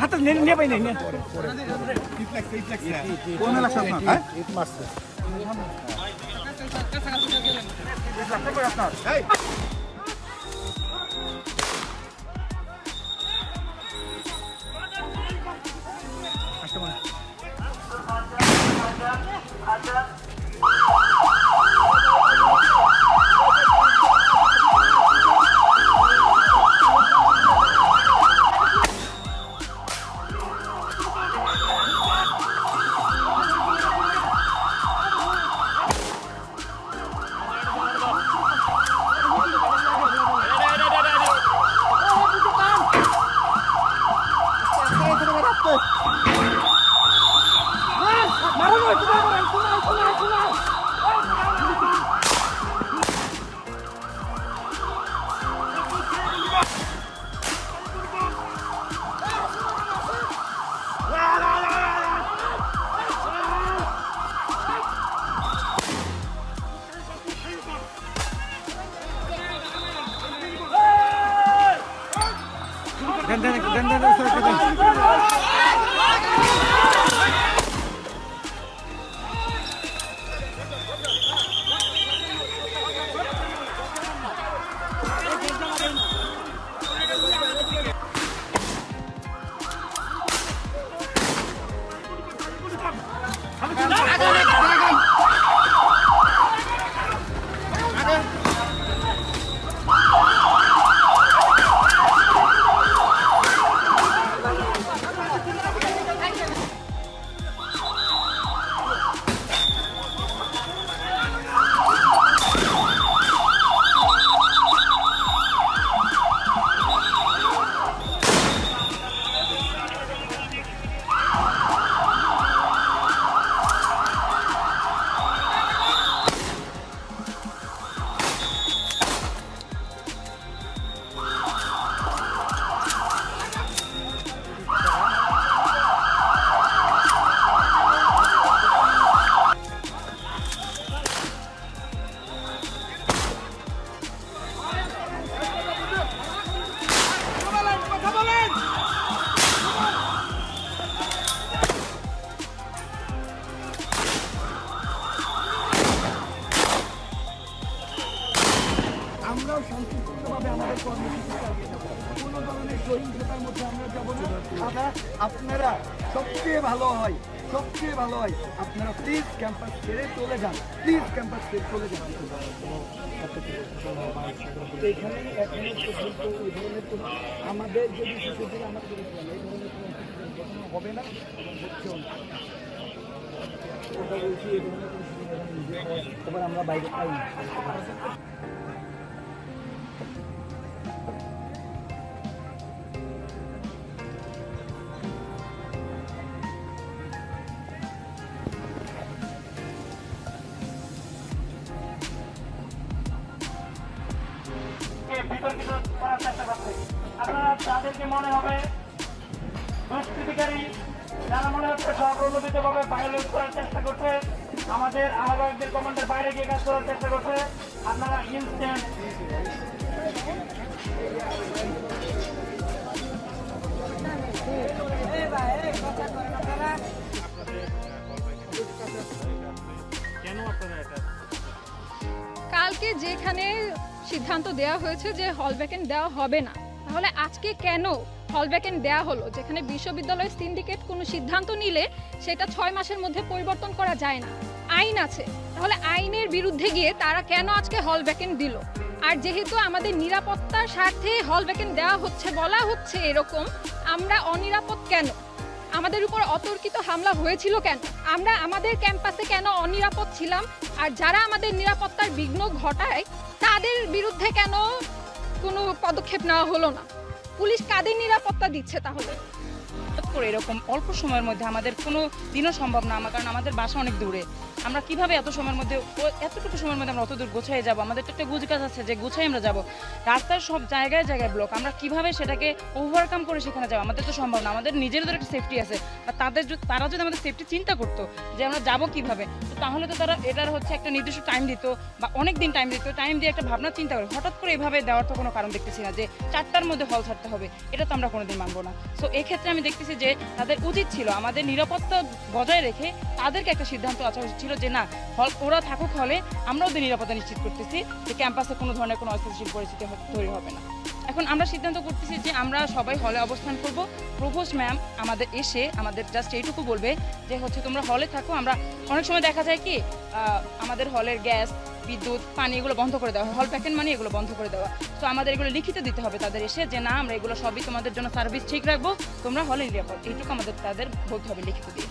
হাতে নিয়ে পাই নাই নিয়ে। কোন এলাকা আপনার আমাদের কোনো ধরনের মধ্যে আমরা আপনারা আপনারা সবচেয়ে ভালো হয়, সবচেয়ে ভালো হয় আপনারা প্লিজ ক্যাম্পাস ছেড়ে চলে যান। প্লিজ ক্যাম্পাস ছেড়ে চলে যান। আমাদের যদি কোনো হবে না বলছি আমরা বাইরে পাই বিতর্কিত করার চেষ্টা করছে। আপনারা তাদেরকে মনে হবে? দুষ্কৃতিকারী যারা মনে হচ্ছে স্বপ্রণোদিত ভাবে ভায়োলেট করার চেষ্টা করছে, আমাদের আহ্বায়কদের কমান্ডের বাইরে গিয়ে কাজ করার চেষ্টা করছে, আপনারা ইনস্ট্যান্ট কালকে যেখানে সিদ্ধান্ত দেওয়া হয়েছে যে হল ভ্যাকেন্ট দেওয়া হবে না। তাহলে আজকে কেন হল ভ্যাকেন্ট দেওয়া হলো? যেখানে বিশ্ববিদ্যালয় সিন্ডিকেট কোনো সিদ্ধান্ত নিলে সেটা ছয় মাসের মধ্যে পরিবর্তন করা যায় না। আইন আছে। তাহলে আইনের বিরুদ্ধে গিয়ে তারা কেন আজকে হল ভ্যাকেন্ট দিল? আর যেহেতু আমাদের নিরাপত্তার স্বার্থে হল ভ্যাকেন্ট দেওয়া হচ্ছে, বলা হচ্ছে এরকম, আমরা অনিরাপদ কেন? আমাদের উপর অতর্কিত হামলা হয়েছিল কেন? আমরা আমাদের ক্যাম্পাসে কেন অনিরাপদ ছিলাম? আর যারা আমাদের নিরাপত্তার বিঘ্ন ঘটায়, তাদের বিরুদ্ধে কেন কোনো পদক্ষেপ নেওয়া হলো না? পুলিশ কাদের নিরাপত্তা দিচ্ছে তাহলে? এরকম অল্প সময়ের মধ্যে আমাদের কোনো দিনও সম্ভব না আমার, কারণ আমাদের বাসা অনেক দূরে। আমরা কীভাবে এত সময়ের মধ্যে এতটুকু সময়ের মধ্যে আমরা অত দূর গোছায় যাব? আমাদের তো একটা গুজ আছে, যে গোছায় আমরা যাব। রাস্তার সব জায়গায় জায়গায় ব্লক আমরা কীভাবে সেটাকে ওভারকাম করে সেখানে যাব? আমাদের তো সম্ভব না। আমাদের নিজেদের একটা সেফটি আছে। আর তাদের তারা যদি আমাদের সেফটি চিন্তা করতো যে আমরা যাব কীভাবে, তো তাহলে তো তারা এটার হচ্ছে একটা নির্দিষ্ট টাইম দিত বা অনেক দিন টাইম দিত। টাইম দিয়ে একটা ভাবনা চিন্তা করে। হঠাৎ করে এভাবে দেওয়ার তো কোনো কারণ দেখতেছি না যে চারটার মধ্যে হল ছাড়তে হবে। এটা তো আমরা কোনোদিন মানবো না। সো এক্ষেত্রে আমি দেখতেছি যে তাদের উচিত ছিল আমাদের নিরাপত্তা বজায় রেখে তাদেরকে একটা সিদ্ধান্ত আসা উচিত ছিল যে না, হল ওরা থাকুক হলে আমরা ওদের নিরাপত্তা নিশ্চিত করতেছি যে ক্যাম্পাসে কোনো ধরনের কোনো অস্থিতিশীল পরিস্থিতি তৈরি হবে না। এখন আমরা সিদ্ধান্ত করতেছি যে আমরা সবাই হলে অবস্থান করব। প্রভোস্ট ম্যাম আমাদের এসে আমাদের জাস্ট এইটুকু বলবে যে হচ্ছে তোমরা হলে থাকো। আমরা অনেক সময় দেখা যায় কি আমাদের হলের গ্যাস, বিদ্যুৎ, পানি এগুলো বন্ধ করে দেওয়া হল প্যাকেট মানি এগুলো বন্ধ করে দেওয়া। তো আমাদের এগুলো লিখিত দিতে হবে তাদের এসে যে না, আমরা এগুলো সবই তোমাদের জন্য সার্ভিস ঠিক রাখব। তোমরা হলে নিরাপদ। এইটুকু আমাদের তাদের বলতে হবে লিখিত দিয়ে।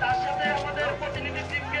তার সাথে আমাদের প্রতিনিধি টিমকে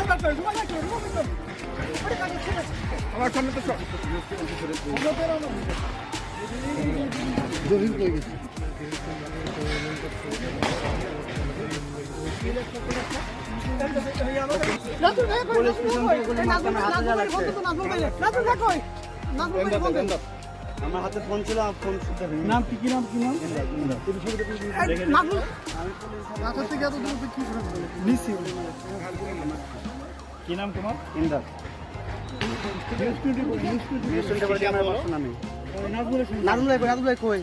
কথা বলব আমার সামনে তো সব আমার হাতে ফোন ছিল ফোন নাম কি কি নাম কি নাম কি নাম তোমার ইন্দার নিউজ টোয়েন্টি আমার নামে নাজমুল ভাই কই? নাজমুল ভাই কই?